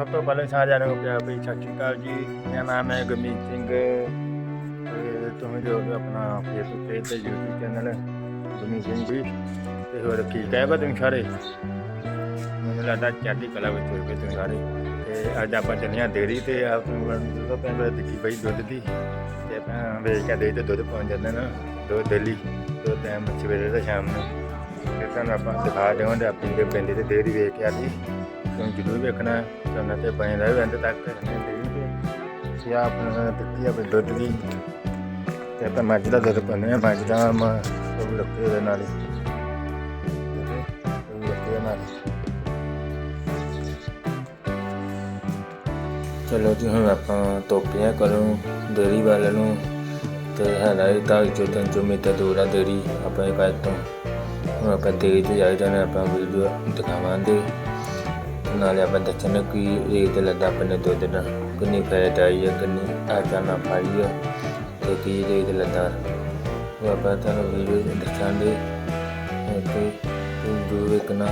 ਸਭ ਤੋਂ ਪਹਿਲਾਂ ਸਾਰਿਆਂ ਨੂੰ ਪਿਆਰ ਭਰੀ ਸਤਿ ਸ਼੍ਰੀ ਅਕਾਲ ਜੀ। ਮੇਰਾ ਨਾਮ ਹੈ ਗੁਰਮੀਤ ਸਿੰਘ ਤੇ ਤੁਸੀਂ ਜੋ ਆਪਣਾ ਫੇਸਬੁੱਕ ਪੇਜ ਤੇ YouTube ਚੈਨਲ ਗੁਰਮੀਤ ਸਿੰਘ ਜੀ, ਤੇ ਹੋਰ ਕੀ ਹੈ ਬਾ ਤੁਸੀਂ ਸਾਰੇ? ਮੈਨੂੰ ਲੱਗਦਾ ਚੜ੍ਹਦੀ ਕਲਾ ਵਿੱਚ ਹੋਏ ਤੁਸੀਂ ਸਾਰੇ। ਤੇ ਅੱਜ ਆਪਾਂ ਚੱਲੀਆਂ ਡੇਅਰੀ ਤੇ, ਆਪ ਨੂੰ ਜਦੋਂ ਪਹਿਲਾਂ ਦਿੱਤੀ ਪਈ ਦੁੱਧ ਦੀ, ਤੇ ਆਪਾਂ ਵੇਚ ਕੇ ਦੇ ਤੇ ਦੁੱਧ ਪਹੁੰਚ ਜਾਂਦੇ ਨਾ ਦੋ ਡੇਲੀ, ਦੋ ਟਾਈਮ ਸਵੇਰੇ ਤੇ ਸ਼ਾਮ ਨੂੰ। ਤੇ ਤੁਹਾਨੂੰ ਆਪਾਂ ਦਿਖਾ ਦੇਵਾਂਗੇ ਆਪਣੀ ਦੇ ਪਿੰਡ ਦੇ ਡੇਅਰੀ ਵੇਖ ਕੇ ਆਦੀ ਤੁਸੀਂ ਜ਼ਰੂਰ ਵੇਖਣਾ। ਚੰਨਾ ਤੇ ਬਣੇ ਰਹੇ ਅੰਤ ਤੱਕ ਤੇ ਆਪਣਾ ਦਿੱਤੀ ਆ ਦੁੱਧ ਦੀ ਤੇ ਆਪਾਂ ਮੱਝ ਦਾ ਦੁੱਧ ਪਾਉਂਦੇ ਆ ਮੱਝ ਦਾ ਮ ਉਹ ਲੱਗੇ ਉਹਦੇ ਨਾਲ ਹੀ। ਉਹ ਲੱਗੇ ਨਾਲ ਚਲੋ ਜੀ, ਹੁਣ ਆਪਾਂ ਤੋਪੀਆਂ ਕਰੋ ਡੇਰੀ ਵਾਲੇ ਨੂੰ। ਤੇ ਹੈਗਾ ਇਹ ਤਾਂ ਜੋ ਤਿੰਨ ਜੋ ਮੀਟਰ ਦੂਰ ਆ ਡੇਰੀ ਆਪਣੇ ਘਰ ਤੋਂ। ਆਪਾਂ ਦੇਰੀ ਤੇ ਜਾਈਦਾ ਨਾ ਆਪਾਂ ਵੀਡੀਓ ਦਿਖਾਵਾਂਗੇ। ਨਾਲੇ ਆਪਾਂ ਦੱਸਣਾ ਕਿ ਰੇਟ ਲੱਗਾ ਆਪਣੇ ਦੁੱਧ ਦਾ ਕਿੰਨੀ ਫੈਟ ਆਈ ਹੈ, ਕਿੰਨੀ ਆਟਾ ਨਾ ਪਾਈ ਹੈ ਤੇ ਕੀ ਰੇਟ ਲੱਗਾ। ਉਹ ਆਪਾਂ ਤੁਹਾਨੂੰ ਵੀਡੀਓ ਦੱਸਾਂਗੇ ਤੇ ਤੂੰ ਦੂਰ ਵੇਖਣਾ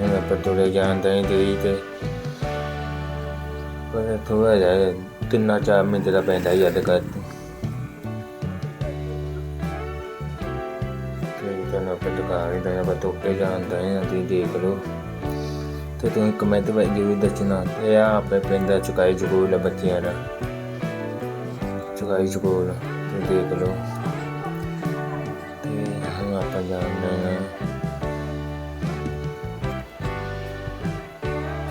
ਹੁਣ ਆਪਾਂ ਤੁਰੇ ਜਾਂਦੇ ਹਾਂ ਡੇਰੀ ਤੇ ਪਰ ਥੋੜਾ ਜਿਹਾ ਤਿੰਨਾ ਚਾਰ ਮਿੰਟ ਦਾ ਪੈਂਦਾ ਹੀ ਅੱਧ ਕਰ ਤੇ ਤੁਹਾਨੂੰ ਆਪਾਂ ਦੁਕਾਨ ਹੀ ਦਾ ਆਪਾਂ ਤੋਪੇ ਜਾਂਦਾ ਹੈ ਤੁਸੀਂ ਦੇਖ ਲਓ ਤੇ ਤੁਸੀਂ ਕਮੈਂਟ ਵਿੱਚ ਜ਼ਰੂਰ ਦੱਸਣਾ ਇਹ ਆ ਆਪਣੇ ਬੱਚਿਆਂ ਦਾ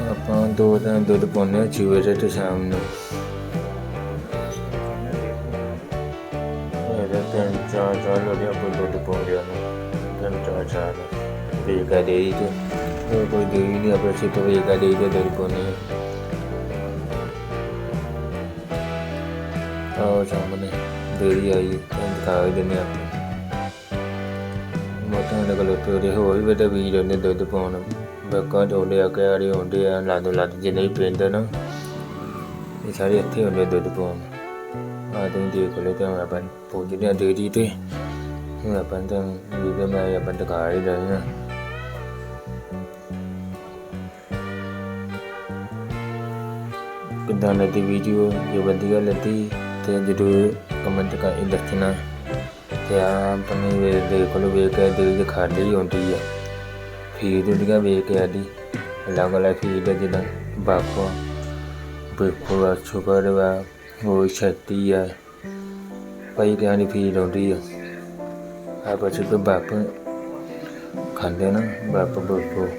ਆਪਾਂ ਦੋ ਦਿਨ ਦੁੱਧ ਪਾਉਂਦੇ ਹਾਂ ਸਵੇਰੇ ਤੇ ਸ਼ਾਮ ਨੂੰ। ਇਹਦਾ ਤਿੰਨ ਚਾਰ ਚਾਰ ਲੋਕ ਆਪਾਂ ਦੁੱਧ ਪਾਉਂਦੇ ਹਾਂ ਤਿੰਨ ਚਾਰ ਚਾਰ ਵੇਗਾ ਦੇ ਦੀ ਤੇ ਕੋਈ ਦੇ ਹੀ ਨਹੀਂ ਆਪਾਂ ਸਿੱਟ ਵੇਗਾ ਦੇ ਦੇ ਦੁੱਧ ਪਾਉਂਦੇ ਹਾਂ ਆਹ, ਸਾਹਮਣੇ ਦੇਰੀ ਆਈ ਤਾਂ ਦਿਖਾ ਹੀ ਦਿੰਦੇ ਆਪਾਂ। ਮੋਟਾਂ ਦੇ ਕੋਲ ਤੇ ਦੁੱਧ ਪਾਉਣ। ਬੱਕਾ ਢੋਲੇ ਆ ਕਿਹੜੀ ਹੁੰਦੇ ਆ, ਲਾਦੋ ਲੱਦ ਜੇ ਨਹੀਂ ਪੈਂਦੇ ਨਾ। ਇਹ ਸਾਰੇ ਇੱਥੇ ਹੁੰਦੇ ਦੁੱਧ ਪਾਉਣ। ਆ ਤੁਸੀਂ ਦੇਖ ਲਓ ਤੇ ਹੁਣ ਆਪਾਂ ਪਹੁੰਚਦੇ ਆ ਦੇਰੀ ਤੇ। ਹੁਣ ਆਪਾਂ ਤਾਂ ਵੀਡੀਓ ਮੈਂ ਆਪਾਂ ਦਿਖਾ ਹੀ ਰਹੇ ਹਾਂ। ਕਿੱਦਾਂ ਲੱਗੀ ਵੀਡੀਓ ਜੇ ਵਧੀਆ ਲੱਗੀ ਤੇ ਜਰੂਰ ਕਮੈਂਟ ਕਰਕੇ ਦੱਸਣਾ। ਤੇ ਆ ਆਪਣੇ ਵੇ ਦੇਖ ਲਓ, ਵੇਖ ਕੇ ਦਿਲ ਚ ਖਾਲੀ ਹੁੰਦੀ ਆ। ਫੀਡ ਜਿਹੜੀਆਂ ਵੇਖ ਕੇ ਆਦੀ। ਅਲੱਗ ਅਲੱਗ ਫੀਡ ਜਿੱਦਾਂ ਬਾਪਾ ਬਿਲਕੁਲ ਆ ਸ਼ੁਕਰ ਵਾ, ਉਹ ਸ਼ਕਤੀ ਆ। ਪਈ ਕਹਾਣੀ ਫੀਡ ਹੁੰਦੀ ਆ। ਆਪਾਂ ਬੱਚੇ ਤੋਂ ਬਾਪ ਖਾਂਦੇ ਨਾ, ਬਾਪ ਬਿਲਕੁਲ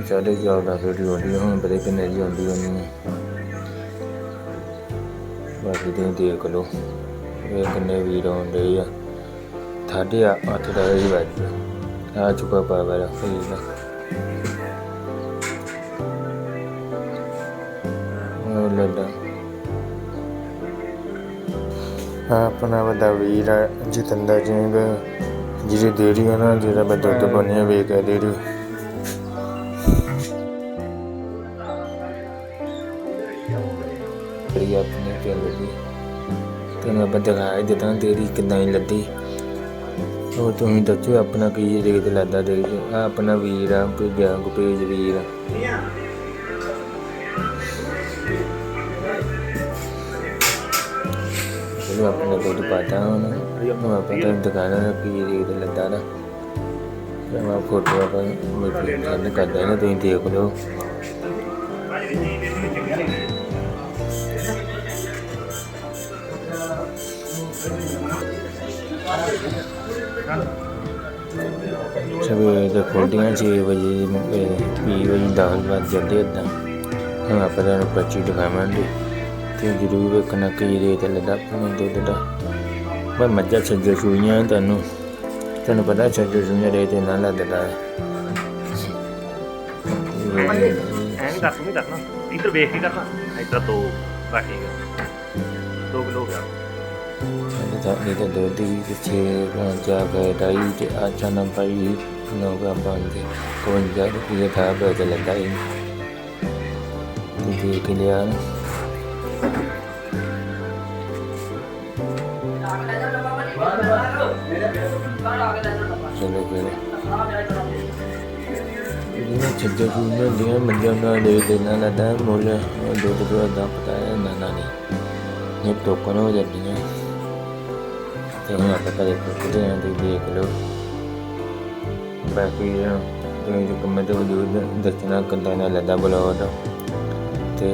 ਇਹ ਸਾਡੇ ਜ਼ਿਆਦਾ ਫੀਡ ਹੁੰਦੀ ਆ, ਹੁਣ ਬੜੇ ਕਿੰਨੇ ਜੀ ਹੁੰਦੀ ਹੋਣੀ ਬਾਕੀ ਤੁਸੀਂ ਇਹ ਕਿੰਨੇ ਵੀਰ ਹੁੰਦੇ ਆ। ਸਾਡੇ ਅੱਠ ਦਾ ਹੀ ਵੱਜ ਆ ਚੁੱਕਾ ਪਾਵਰ ਫੀਲ ਉਹ ਲੱਡਾ ਆਪਣਾ ਵੱਡਾ ਵੀਰ ਆ, ਜਤਿੰਦਰ ਸਿੰਘ ਜਿਹਦੀ ਦੇਰੀ ਆ ਨਾ ਜਿਹੜਾ ਮੈਂ ਦੁੱਧ ਬਣਿਆ ਵੇਖ ਕੇ ਦੇਰੀ ਜਿਹੜੀ ਪਿੰਡ ਦੀ। ਤੈਨੂੰ ਆਪਾਂ ਦਿਖਾਇਆ ਜਿੱਦਾਂ ਦੇਰੀ ਕਿੱਦਾਂ ਹੀ ਲੱਦੀ। ਉਹ ਤੁਸੀਂ ਦੱਸੋ ਆਪਣਾ ਕੀ ਰੇਟ ਲੱਗਦਾ ਦੇ ਆ ਆਪਣਾ ਵੀਰ ਆ ਭੇਜਿਆ ਗੁਪੇਜ ਵੀਰ ਆ। ਚਲੋ ਆਪਣਾ ਦੁੱਧ ਪਾਤਾ ਹੁਣ। ਹੁਣ ਆਪਾਂ ਤਾਂ ਦੁਕਾਨਾਂ ਦਾ ਕੀ ਰੇਟ ਲੱਗਦਾ ਨਾ। ਮੈਂ ਫੋਟੋ ਆਪਾਂ ਮੇਰੇ ਸੈਂਡ ਕਰਦਾ ਨਾ, ਤੁਸੀਂ ਦੇਖ ਲਓ। ਸਵੇਰੇ ਦੇ ਖੋਲ੍ਹਦੀਆਂ ਛੇ ਵਜੇ ਵੀਹ ਵਜੇ, ਦਸ ਵੱਜ ਜਾਂਦੇ ਇੱਦਾਂ ਹੁਣ ਆਪਾਂ ਤੁਹਾਨੂੰ ਪਰਚੀ ਦਿਖਾਵਾਂਗੇ। ਤੇ ਜ਼ਰੂਰ ਵੇਖਣਾ ਕੀ ਰੇਟ ਲੱਗਾ ਆਪਣੇ ਦੁੱਧ ਦਾ। ਪਰ ਮੱਝਾਂ ਛੱਜੇ ਸੂਈਆਂ ਤੁਹਾਨੂੰ। ਤੁਹਾਨੂੰ ਪਤਾ ਛੱਜੇ ਸੂਈਆਂ ਰੇਟ ਇਹਨਾਂ ਲੱਗਦਾ ਹੈ। ਐ ਦੱਸ ਨਹੀਂ ਕਰਨਾ। ਇੱਧਰ ਵੇਖ ਕੇ ਕਰਨਾ। ਇੱਧਰ ਦੋ ਬਾਕੀ ਦੋ ਕਿਲੋ ਹੋ ਗਿਆ। ਸਾਡੇ ਤਾਂ ਇਹ ਤਾਂ ਦੁੱਧ ਵੀ ਪਿੱਛੇ ਪਹੁੰਚਾ ਗਏ ਢਾਈ ਤੇ ਆਚਾ ਨਾ ਪਾਈ ਨੋਗਾ ਬੰਦੇ ਕੋਈ ਜਾ ਰੁਪਏ ਥਾ ਬਦਲ ਲੱਗਾ ਹੀ ਚਲੋ ਫਿਰ। ਜਿਹੜੀਆਂ ਛੱਜੇ ਸੂਈਆਂ ਹੁੰਦੀਆਂ ਮੰਜੀਆਂ ਨਾਲ ਦੇ ਦੇਣਾ ਲੱਗਦਾ ਮੁੱਲ ਦੁੱਧ ਦਾ ਪਤਾ ਨਾ ਨਾ ਨਹੀਂ। ਇਹ ਟੋਕਨ ਹੋ ਜਾਂਦੀਆਂ। ਤੇ ਹੁਣ ਆਪਾਂ ਕਦੇ ਪੁੱਛਦੇ ਆਂ ਤੇ ਦੇਖ ਲਓ। ਬਾਕੀ ਤੁਸੀਂ ਜੋ ਕਮੈਂਟ ਵਜੂਦ ਦੱਸਣਾ, ਕਿੱਦਾਂ ਦਾ ਲੱਗਾ ਬਲੌਗ ਤੇ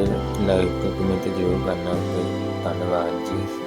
ਲਾਈਕ ਕਮੈਂਟ ਜ਼ਰੂਰ ਕਰਨਾ। ਧੰਨਵਾਦ ਜੀ।